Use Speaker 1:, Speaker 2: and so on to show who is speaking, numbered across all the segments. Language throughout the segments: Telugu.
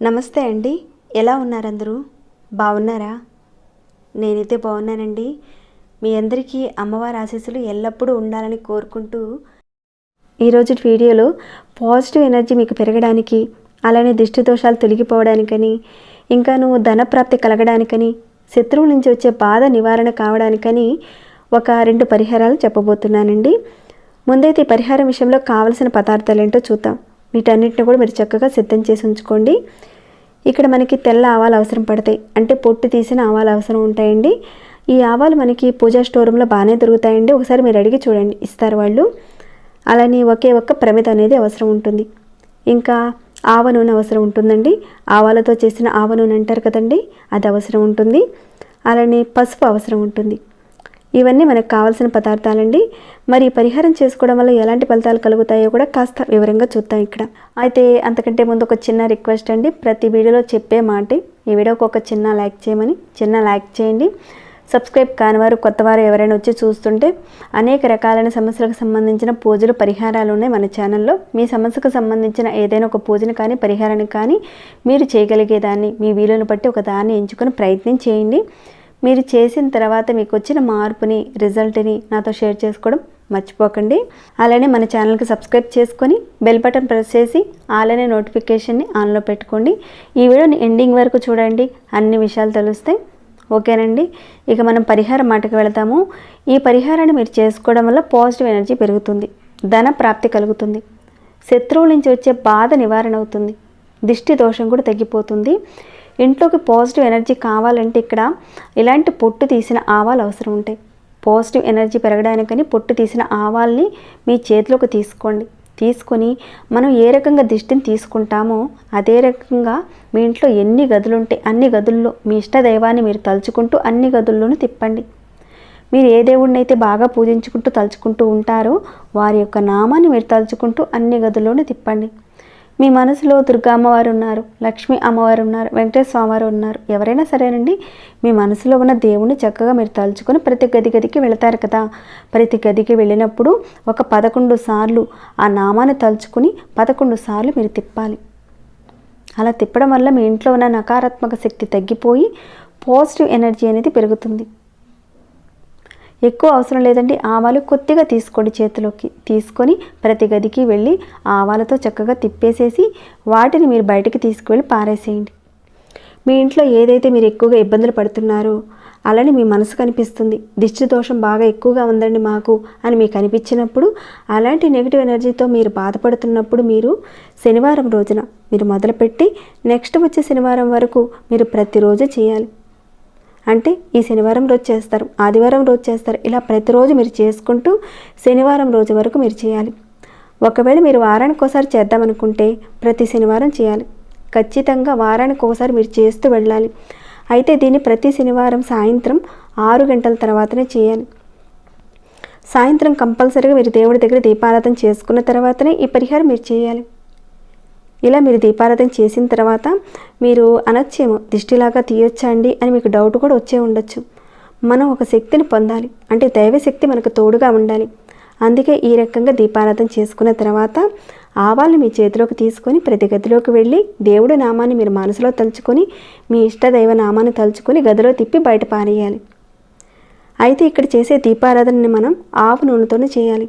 Speaker 1: నమస్తే అండి. ఎలా ఉన్నారందరూ? బాగున్నారా? నేనైతే బాగున్నానండి. మీ అందరికీ అమ్మవారి ఆశీస్సులు ఎల్లప్పుడూ ఉండాలని కోరుకుంటూ ఈరోజు వీడియోలో పాజిటివ్ ఎనర్జీ మీకు పెరగడానికి అలానే దిష్టి దోషాలు తొలగిపోవడానికని ఇంకాను ధనప్రాప్తి కలగడానికని శత్రువుల నుంచి వచ్చే బాధ నివారణ కావడానికని ఒక రెండు పరిహారాలు చెప్పబోతున్నానండి. ముందైతే ఈ పరిహారం విషయంలో కావలసిన పదార్థాలు ఏంటో చూద్దాం. వీటన్నిటిని కూడా మీరు చక్కగా సిద్ధం చేసి ఉంచుకోండి. ఇక్కడ మనకి తెల్ల ఆవాలు అవసరం పడతాయి. అంటే పొట్టు తీసిన ఆవాలు అవసరం ఉంటాయండి. ఈ ఆవాలు మనకి పూజా స్టోర్ రూమ్లో బాగానే దొరుకుతాయండి. ఒకసారి మీరు అడిగి చూడండి. ఇస్తారు వాళ్ళు. అలానే ఒకే ఒక్క ప్రమిద అనేది అవసరం ఉంటుంది. ఇంకా ఆవ నూనె అవసరం ఉంటుందండి. ఆవాలతో చేసిన ఆవ నూనె అంటారు కదండి. అది అవసరం ఉంటుంది. అలానే పసుపు అవసరం ఉంటుంది. ఇవన్నీ మనకు కావాల్సిన పదార్థాలండి. మరి పరిహారం చేసుకోవడం వల్ల ఎలాంటి ఫలితాలు కలుగుతాయో కూడా కాస్త వివరంగా చూద్దాం ఇక్కడ. అయితే అంతకంటే ముందు ఒక చిన్న రిక్వెస్ట్ అండి. ప్రతి వీడియోలో చెప్పే మాట ఈ వీడియోకి ఒక చిన్న లైక్ చేయమని చిన్న లైక్ చేయండి. సబ్స్క్రైబ్ కానివారు కొత్తవారు ఎవరైనా వచ్చి చూస్తుంటే అనేక రకాలైన సమస్యలకు సంబంధించిన పూజలు పరిహారాలు ఉన్నాయి మన ఛానల్లో. మీ సమస్యకు సంబంధించిన ఏదైనా ఒక పూజను కానీ పరిహారాన్ని కానీ మీరు చేయగలిగేదాన్ని మీ వీలుని బట్టి ఒక దాన్ని ఎంచుకొని ప్రయత్నం చేయండి. మీరు చేసిన తర్వాత మీకు వచ్చిన మార్పుని రిజల్ట్ని నాతో షేర్ చేసుకోవడం మర్చిపోకండి. అలానే మన ఛానల్కి సబ్స్క్రైబ్ చేసుకొని బెల్ బటన్ ప్రెస్ చేసి అలానే నోటిఫికేషన్ని ఆన్లో పెట్టుకోండి. ఈ వీడియోని ఎండింగ్ వరకు చూడండి. అన్ని విషయాలు తెలుస్తాయి. ఓకేనండి. ఇక మనం పరిహారం మాటకు వెళతాము. ఈ పరిహారాన్ని మీరు చేసుకోవడం వల్ల పాజిటివ్ ఎనర్జీ పెరుగుతుంది. ధన ప్రాప్తి కలుగుతుంది. శత్రువుల నుంచి వచ్చే బాధ నివారణ అవుతుంది. దిష్టి దోషం కూడా తగ్గిపోతుంది. ఇంట్లోకి పాజిటివ్ ఎనర్జీ కావాలంటే ఇక్కడ ఇలాంటి పొట్టు తీసిన ఆవాలు అవసరం ఉంటాయి. పాజిటివ్ ఎనర్జీ పెరగడానికని పొట్టు తీసిన ఆవాల్ని మీ చేతిలోకి తీసుకోండి. తీసుకొని మనం ఏ రకంగా దిష్టిని తీసుకుంటామో అదే రకంగా మీ ఇంట్లో ఎన్ని గదులుంటే అన్ని గదుల్లో మీ ఇష్ట దైవాన్ని మీరు తలుచుకుంటూ అన్ని గదుల్లోనూ తిప్పండి. మీరు ఏ దేవుడిని అయితే బాగా పూజించుకుంటూ తలుచుకుంటూ ఉంటారో వారి యొక్క నామాన్ని మీరు తలుచుకుంటూ అన్ని గదుల్లోనూ తిప్పండి. మీ మనసులో దుర్గా అమ్మవారు ఉన్నారు లక్ష్మీ అమ్మవారు ఉన్నారు వెంకటేశ్వర స్వామివారు ఉన్నారు. ఎవరైనా సరేనండి మీ మనసులో ఉన్న దేవుణ్ణి చక్కగా మీరు తలుచుకొని ప్రతి గది గదికి వెళతారు కదా. ప్రతి గదికి వెళ్ళినప్పుడు ఒక పదకొండు సార్లు ఆ నామాన్ని తలుచుకుని పదకొండు సార్లు మీరు తిప్పాలి. అలా తిప్పడం వల్ల మీ ఇంట్లో ఉన్న నకారాత్మక శక్తి తగ్గిపోయి పాజిటివ్ ఎనర్జీ అనేది పెరుగుతుంది. ఎక్కువ అవసరం లేదండి. ఆవాలు కొద్దిగా తీసుకోండి చేతిలోకి. తీసుకొని ప్రతి గదికి వెళ్ళి ఆవాలతో చక్కగా తిప్పేసేసి వాటిని మీరు బయటికి తీసుకువెళ్ళి పారేసేయండి. మీ ఇంట్లో ఏదైతే మీరు ఎక్కువగా ఇబ్బందులు పడుతున్నారో అలానే మీ మనసు కనిపిస్తుంది. దిష్టి దోషం బాగా ఎక్కువగా ఉందండి మాకు అని మీకు అనిపించినప్పుడు అలాంటి నెగిటివ్ ఎనర్జీతో మీరు బాధపడుతున్నప్పుడు మీరు శనివారం రోజున మీరు మొదలుపెట్టి నెక్స్ట్ వచ్చే శనివారం వరకు మీరు ప్రతిరోజు చేయాలి. అంటే ఈ శనివారం రోజు చేస్తారు ఆదివారం రోజు చేస్తారు. ఇలా ప్రతిరోజు మీరు చేసుకుంటూ శనివారం రోజు వరకు మీరు చేయాలి. ఒకవేళ మీరు వారానికి ఒకసారి చేద్దామనుకుంటే ప్రతి శనివారం చేయాలి. ఖచ్చితంగా వారానికి ఒకసారి మీరు చేస్తూ వెళ్ళాలి. అయితే దీన్ని ప్రతి శనివారం సాయంత్రం ఆరు గంటల తర్వాతనే చేయాలి. సాయంత్రం కంపల్సరీగా మీరు దేవుడి దగ్గర దీపారాధన చేసుకున్న తర్వాతనే ఈ పరిహారం మీరు చేయాలి. ఇలా మీరు దీపారాధన చేసిన తర్వాత మీరు అనొచ్చేమో దిష్టిలాగా తీయొచ్చండి అని మీకు డౌట్ కూడా వచ్చే ఉండొచ్చు. మనం ఒక శక్తిని పొందాలి. అంటే దైవశక్తి మనకు తోడుగా ఉండాలి. అందుకే ఈ రకంగా దీపారాధన చేసుకున్న తర్వాత ఆవాల్ని మీ చేతిలోకి తీసుకొని ప్రతి గదిలోకి వెళ్ళి దేవుడి నామాన్ని మీరు మనసులో తలుచుకొని మీ ఇష్ట దైవ నామాన్ని తలుచుకొని గదిలో తిప్పి బయట పారేయాలి. అయితే ఇక్కడ చేసే దీపారాధనని మనం ఆవు నూనెతోనే చేయాలి.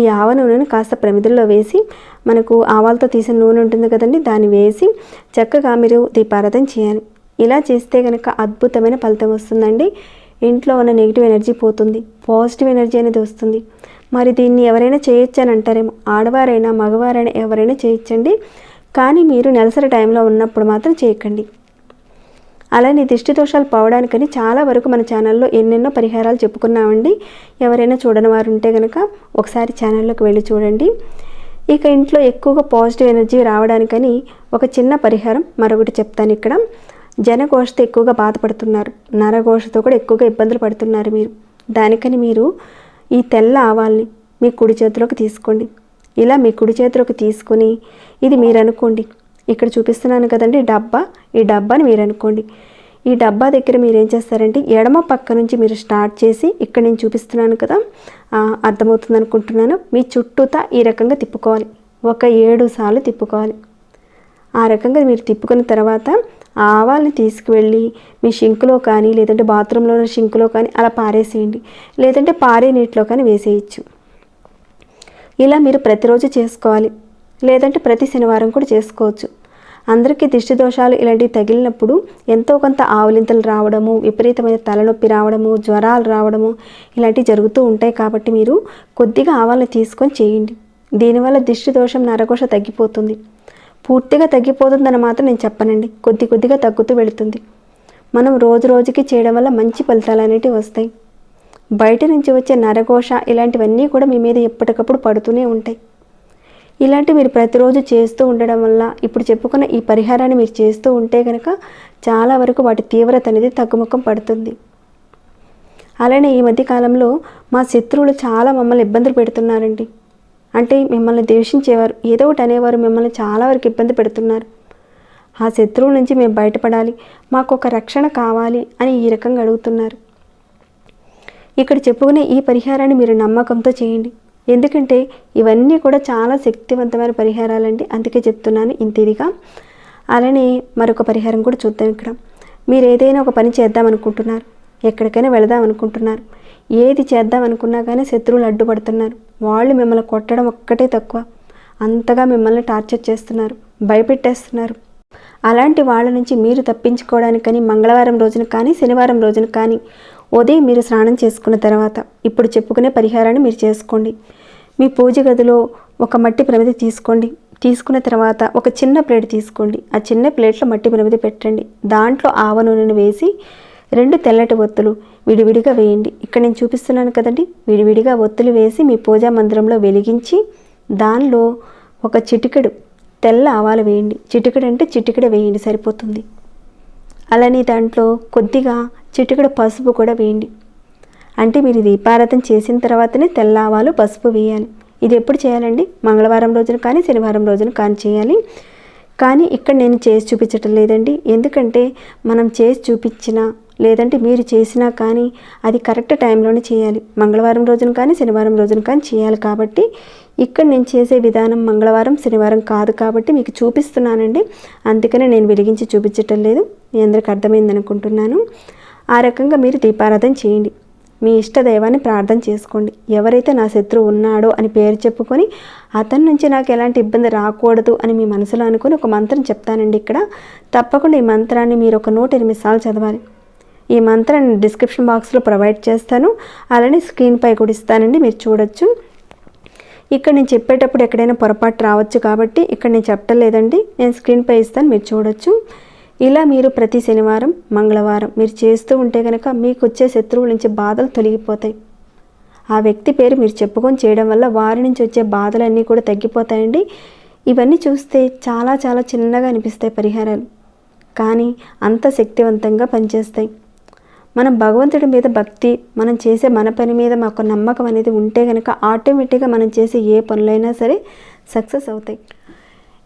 Speaker 1: ఈ ఆవ నూనెను కాస్త ప్రమిదల్లో వేసి మనకు ఆవాలతో తీసిన నూనె ఉంటుంది కదండి దాన్ని వేసి చక్కగా మీరు దీపారాధన చేయాలి. ఇలా చేస్తే కనుక అద్భుతమైన ఫలితం వస్తుందండి. ఇంట్లో ఉన్న నెగిటివ్ ఎనర్జీ పోతుంది పాజిటివ్ ఎనర్జీ అనేది వస్తుంది. మరి దీన్ని ఎవరైనా చేయొచ్చు అని అంటారేమో ఆడవారైనా మగవారైనా ఎవరైనా చేయొచ్చండి. కానీ మీరు నెలసరి టైంలో ఉన్నప్పుడు మాత్రం చేయకండి. అలానే దిష్టి దోషాలు పోవడానికని చాలా వరకు మన ఛానల్లో ఎన్నెన్నో పరిహారాలు చెప్పుకున్నామండి. ఎవరైనా చూడని వారు ఉంటే కనుక ఒకసారి ఛానల్లోకి వెళ్ళి చూడండి. ఇక ఇంట్లో ఎక్కువగా పాజిటివ్ ఎనర్జీ రావడానికని ఒక చిన్న పరిహారం మరొకటి చెప్తాను ఇక్కడ. జనఘోషతో ఎక్కువగా బాధపడుతున్నారు. నరఘోషతో కూడా ఎక్కువగా ఇబ్బందులు పడుతున్నారు మీరు. దానికని మీరు ఈ తెల్ల ఆవాల్ని మీ కుడి చేతిలోకి తీసుకోండి. ఇలా మీ కుడి చేతిలోకి తీసుకొని ఇది మీరు అనుకోండి. ఇక్కడ చూపిస్తున్నాను కదండి డబ్బా. ఈ డబ్బాని మీరు అనుకోండి ఈ డబ్బా దగ్గర మీరు ఏం చేస్తారంటే ఎడమ పక్క నుంచి మీరు స్టార్ట్ చేసి ఇక్కడ నేను చూపిస్తున్నాను కదా అర్థమవుతుంది అనుకుంటున్నాను మీ చుట్టూతా ఈ రకంగా తిప్పుకోవాలి. ఒక ఏడు సార్లు తిప్పుకోవాలి. ఆ రకంగా మీరు తిప్పుకున్న తర్వాత ఆవాల్ని తీసుకువెళ్ళి మీ షింకులో కానీ లేదంటే బాత్రూంలో ఉన్న షింకులో కానీ అలా పారేసేయండి. లేదంటే పారే నీటిలో కానీ వేసేయచ్చు. ఇలా మీరు ప్రతిరోజు చేసుకోవాలి. లేదంటే ప్రతి శనివారం కూడా చేసుకోవచ్చు. అందరికీ దిష్టి దోషాలు ఇలాంటివి తగిలినప్పుడు ఎంతో కొంత ఆవులింతలు రావడము విపరీతమైన తలనొప్పి రావడము జ్వరాలు రావడము ఇలాంటివి జరుగుతూ ఉంటాయి కాబట్టి మీరు కొద్దిగా ఆవాలను తీసుకొని చేయండి. దీనివల్ల దిష్టి దోషం నరకోశ తగ్గిపోతుంది. పూర్తిగా తగ్గిపోతుందని మాత్రం నేను చెప్పనండి. కొద్ది కొద్దిగా తగ్గుతూ వెళుతుంది. మనం రోజు రోజుకి చేయడం వల్ల మంచి ఫలితాలు అనేటివి వస్తాయి. బయట నుంచి వచ్చే నరఘోష ఇలాంటివన్నీ కూడా మీ మీద ఎప్పటికప్పుడు పడుతూనే ఉంటాయి. ఇలాంటి మీరు ప్రతిరోజు చేస్తూ ఉండడం వల్ల ఇప్పుడు చెప్పుకున్న ఈ పరిహారాన్ని మీరు చేస్తూ ఉంటే కనుక చాలా వరకు వాటి తీవ్రత అనేది తగ్గుముఖం పడుతుంది. అలానే ఈ మధ్య కాలంలో మా శత్రువులు చాలా మమ్మల్ని ఇబ్బందులు పెడుతున్నారండి. అంటే మిమ్మల్ని ద్వేషించేవారు ఏదో ఒకటి అనేవారు మిమ్మల్ని చాలా వరకు ఇబ్బంది పెడుతున్నారు. ఆ శత్రువుల నుంచి మేము బయటపడాలి మాకు ఒక రక్షణ కావాలి అని ఈ రకంగా అడుగుతున్నారు. ఇక్కడ చెప్పుకునే ఈ పరిహారాన్ని మీరు నమ్మకంతో చేయండి. ఎందుకంటే ఇవన్నీ కూడా చాలా శక్తివంతమైన పరిహారాలండి. అందుకే చెప్తున్నాను ఇంత ఇదిగా అలానే మరొక పరిహారం కూడా చూద్దాం ఇక్కడ. మీరు ఏదైనా ఒక పని చేద్దాం అనుకుంటున్నారు ఎక్కడికైనా వెళదాం అనుకుంటున్నారు ఏది చేద్దాం అనుకున్నా కానీ శత్రువులు అడ్డుపడుతున్నారు. వాళ్ళు మిమ్మల్ని కొట్టడం ఒక్కటే తక్కువ. అంతగా మిమ్మల్ని టార్చర్ చేస్తున్నారు. భయపెట్టేస్తున్నారు. అలాంటి వాళ్ళ నుంచి మీరు తప్పించుకోవడానికని మంగళవారం రోజున కానీ శనివారం రోజున కానీ ఉదయం మీరు స్నానం చేసుకున్న తర్వాత ఇప్పుడు చెప్పుకునే పరిహారాన్ని మీరు చేసుకోండి. మీ పూజ గదిలో ఒక మట్టి ప్రమిది తీసుకోండి. తీసుకున్న తర్వాత ఒక చిన్న ప్లేట్ తీసుకోండి. ఆ చిన్న ప్లేట్లో మట్టి ప్రమిది పెట్టండి. దాంట్లో ఆవ నూనెను వేసి రెండు తెల్లటి ఒత్తులు విడివిడిగా వేయండి. ఇక్కడ నేను చూపిస్తున్నాను కదండి. విడివిడిగా ఒత్తులు వేసి మీ పూజా మందిరంలో వెలిగించి దానిలో ఒక చిటికెడు తెల్ల ఆవాలు వేయండి. చిటికెడు అంటే చిటికెడ వేయండి సరిపోతుంది. అలానే దాంట్లో కొద్దిగా చిటికెడు పసుపు కూడా వేయండి. అంటే మీరు దీపారాధన చేసిన తర్వాతనే తెల్ల ఆవాలు పసుపు వేయాలి. ఇది ఎప్పుడు చేయాలండి? మంగళవారం రోజున కానీ శనివారం రోజున కానీ చేయాలి. కానీ ఇక్కడ నేను చేసి చూపించటం లేదండి. ఎందుకంటే మనం చేసి చూపించినా లేదంటే మీరు చేసినా కానీ అది కరెక్ట్ టైంలోనే చేయాలి. మంగళవారం రోజున కానీ శనివారం రోజున కానీ చేయాలి కాబట్టి ఇక్కడ నేను చేసే విధానం మంగళవారం శనివారం కాదు కాబట్టి మీకు చూపిస్తున్నానండి. అందుకనే నేను వెలిగించి చూపించటం లేదు. మీ అందరికి అర్థమైంది అనుకుంటున్నాను ఆ రకంగా మీరు దీపారాధన చేయండి. మీ ఇష్ట దైవాన్ని ప్రార్థన చేసుకోండి. ఎవరైతే నా శత్రువు ఉన్నాడో అని పేరు చెప్పుకొని అతని నుంచి నాకు ఎలాంటి ఇబ్బంది రాకూడదు అని మీ మనసులో అనుకుని ఒక మంత్రం చెప్తానండి ఇక్కడ. తప్పకుండా ఈ మంత్రాన్ని మీరు ఒక నూట ఎనిమిది సార్లు చదవాలి. ఈ మంత్రాన్ని డిస్క్రిప్షన్ బాక్స్లో ప్రొవైడ్ చేస్తాను. అలానే స్క్రీన్పై కూడా ఇస్తానండి మీరు చూడొచ్చు. ఇక్కడ నేను చెప్పేటప్పుడు ఎక్కడైనా పొరపాటు రావచ్చు కాబట్టి ఇక్కడ నేను చెప్పటం లేదండి నేను స్క్రీన్పై ఇస్తాను మీరు చూడొచ్చు. ఇలా మీరు ప్రతి శనివారం మంగళవారం మీరు చేస్తూ ఉంటే కనుక మీకు వచ్చే శత్రువుల నుంచి బాధలు తొలగిపోతాయి. ఆ వ్యక్తి పేరు మీరు చెప్పుకొని చేయడం వల్ల వారి నుంచి వచ్చే బాధలన్నీ కూడా తగ్గిపోతాయండి. ఇవన్నీ చూస్తే చాలా చాలా చిన్నగా అనిపిస్తాయి పరిహారాలు. కానీ అంత శక్తివంతంగా పనిచేస్తాయి. మనం భగవంతుడి మీద భక్తి మనం చేసే మన పని మీద మాకు నమ్మకం అనేది ఉంటే కనుక ఆటోమేటిక్గా మనం చేసే ఏ పనులైనా సరే సక్సెస్ అవుతాయి.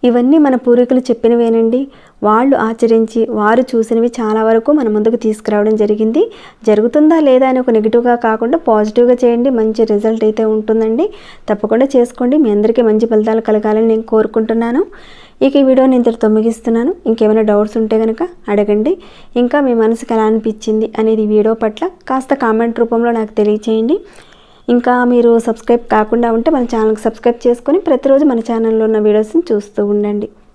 Speaker 1: ఇవన్నీ మన పూర్వీకులు చెప్పినవేనండి. వాళ్ళు ఆచరించి వారు చూసినవి చాలా వరకు మన ముందుకు తీసుకురావడం జరిగింది. జరుగుతుందా లేదా అని ఒక నెగిటివ్గా కాకుండా పాజిటివ్గా చేయండి. మంచి రిజల్ట్ అయితే ఉంటుందండి. తప్పకుండా చేసుకోండి. మీ అందరికీ మంచి ఫలితాలు కలగాలని నేను కోరుకుంటున్నాను. ఇక ఈ వీడియోని ఇంతటితో ముగిస్తున్నాను. ఇంకేమైనా డౌట్స్ ఉంటే కనుక అడగండి. ఇంకా మీ మనసుకు ఎలా అనిపించింది అనేది వీడియో పట్ల కాస్త కామెంట్ రూపంలో నాకు తెలియచేయండి. ఇంకా మీరు సబ్స్క్రైబ్ కాకుండా ఉంటే మన ఛానల్కి సబ్స్క్రైబ్ చేసుకొని ప్రతిరోజు మన ఛానల్లో ఉన్న వీడియోస్ని చూస్తూ ఉండండి.